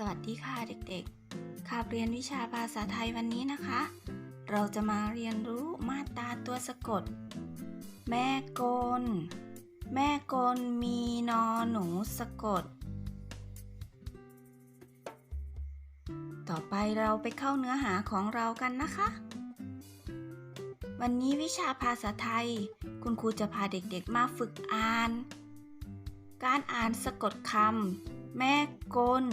สวัสดีค่ะเด็กๆ คาบเรียนวิชาภาษาไทยวันนี้นะคะ เราจะมาเรียนรู้มาตราตัวสะกด แม่กล แม่กลมีนอหนูสะกด ต่อไปเราไปเข้าเนื้อหาของเรากันนะคะ วันนี้วิชาภาษาไทย คุณครูจะพาเด็กๆมาฝึกอ่าน การอ่านสะกดคำแม่กล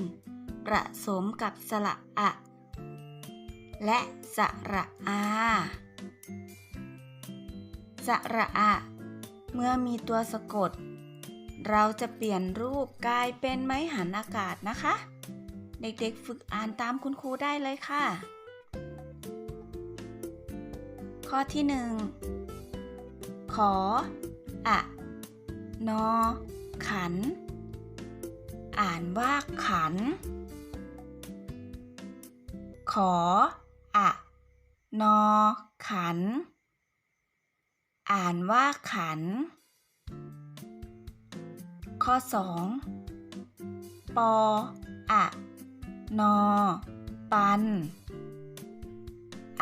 ผสมกับสระอะ และสระอาสระอะ เมื่อมีตัวสะกด เราจะเปลี่ยนรูปกลายเป็นไม้หันอากาศนะคะ เด็กๆฝึกอ่านตามคุณครูได้เลยค่ะ ข้อที่หนึ่งขอ อะ นอ ขัน อ่านว่าขัน ขออะนอ ขัน อ่านว่าขัน ข้อสองปออะนอ ปัน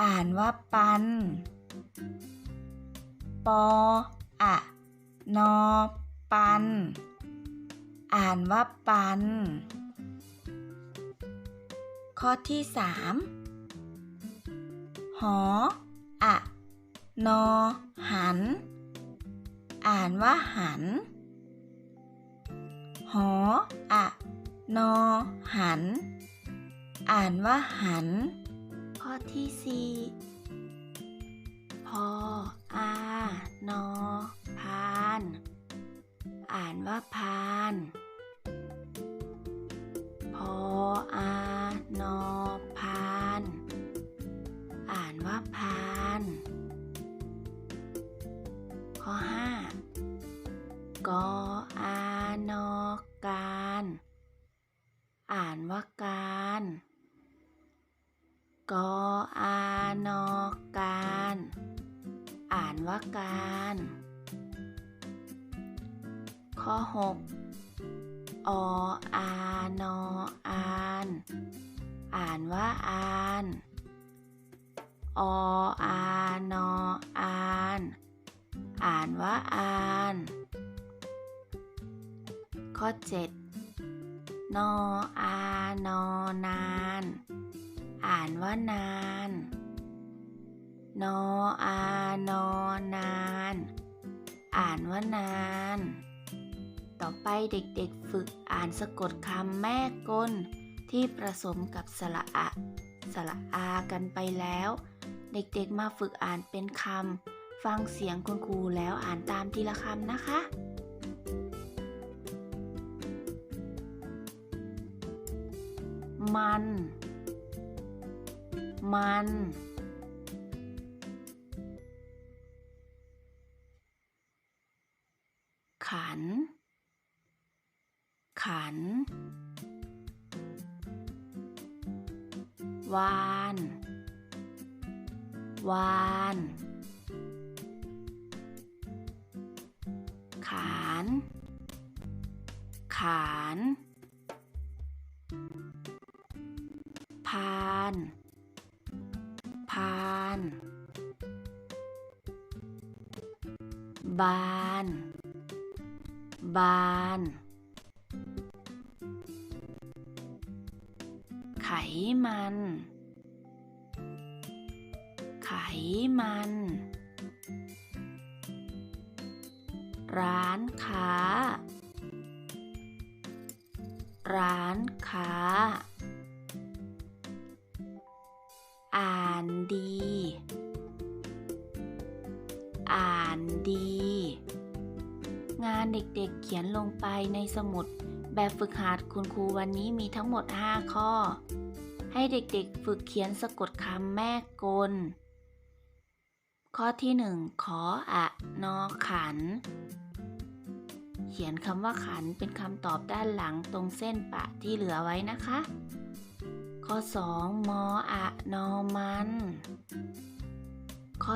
อ่านว่าปัน ปออะนอ ปัน อ่านว่าปัน ข้อที่สามหออะนอ หัน อ่านว่าหัน หออะนอ หัน อ่านว่าหัน ข้อที่สี่ กออานอการ อ่านว่าการกออานอการ อ่านว่าการ ข้อหกออานออาน อ่านว่าอานออานออาน อ่านว่าอาน ข้อเจ็ดนออานอนาน อ่านว่านาน นออานอนาน อ่านว่านาน ต่อไปเด็กๆฝึกอ่านสะกดคำแม่กลที่ผสมกับสระอะ สระอากันไปแล้ว เด็กๆมาฝึกอ่านเป็นคำฟังเสียงคุณครูแล้วอ่านตามทีละคำนะคะ มัน มัน ขัน ขัน วาน วาน ขาน ขานาน พาน บาน บาน ไขมัน ไขมัน ร้านค้า ร้านค้าานดี อ่านดี งานเด็กๆเขียนลงไปในสมุด แบบฝึกหัดคุณครูวันนี้มีทั้งหมด 5 ข้อ ให้เด็กๆ ฝึกเขียนสะกดคำแม่กล ข้อที่ 1 ขออะนอขัน เขียนคำว่าขันเป็นคำตอบด้านหลังตรงเส้นปะที่เหลือไว้นะคะ ข้อ 2 มออะนอมัน ข้อ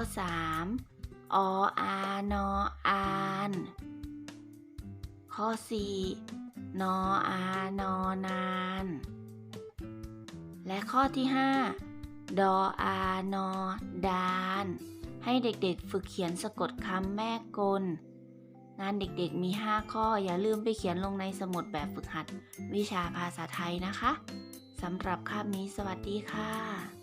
3 ออานออาน ข้อ 4 นออานอนาน และข้อที่ 5 ดออานอดาน ให้เด็กๆฝึกเขียนสะกดคำแม่กลงานเด็กๆมี 5 ข้ออย่าลืมไปเขียนลงในสมุดแบบฝึกหัดวิชาภาษาไทยนะคะ สำหรับคาบนี้สวัสดีค่ะ